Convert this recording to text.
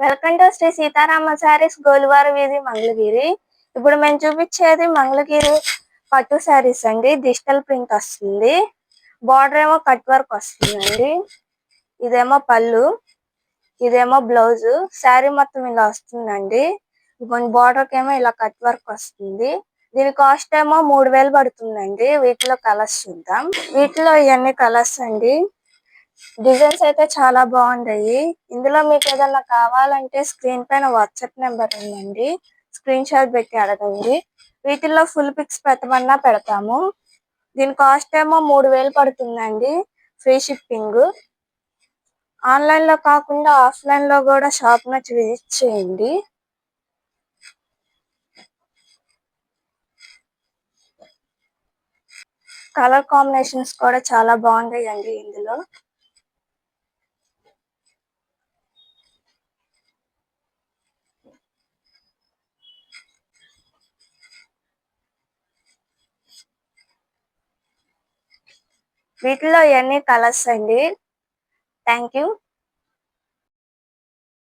Welcome to Shri Seetharama sarees Golwara వీధి మంగళగిరి ఇప్పుడు మేము చూపించేది మంగళగిరి పట్టు శారీస్ అండి. డిజిటల్ ప్రింట్ వస్తుంది. బార్డర్ ఏమో కట్ వర్క్ వస్తుందండి. ఇదేమో పళ్ళు. ఇదేమో బ్లౌజ్ శారీ మొత్తం ఇలా వస్తుందండి. ఇప్పుడు బార్డర్కి ఏమో ఇలా కట్ వర్క్ వస్తుంది. దీని కాస్ట్ ఏమో మూడు వేలు పడుతుందండి. వీటిలో కలర్స్ చూద్దాం. వీటిలో ఇవన్నీ కలర్స్ అండి. డిజైన్స్ అయితే చాలా బాగుంటాయి. ఇందులో మీకు ఏదైనా కావాలంటే స్క్రీన్ పైన వాట్సాప్ నెంబర్ ఉందండి. స్క్రీన్ షాట్ పెట్టి అడగండి. వీటిల్లో ఫుల్ పిక్స్ పెట్టమన్నా పెడతాము. దీని కాస్ట్ ఏమో మూడు వేలు పడుతుందండి. Free shipping. ఆన్లైన్లో కాకుండా ఆఫ్లైన్లో కూడా షాప్ నచ్చి విజిట్ చేయండి. కలర్ కాంబినేషన్స్ కూడా చాలా బాగుంటాయండి ఇందులో. వీటిలో ఇవన్నీ కలర్స్ అండి. Thank you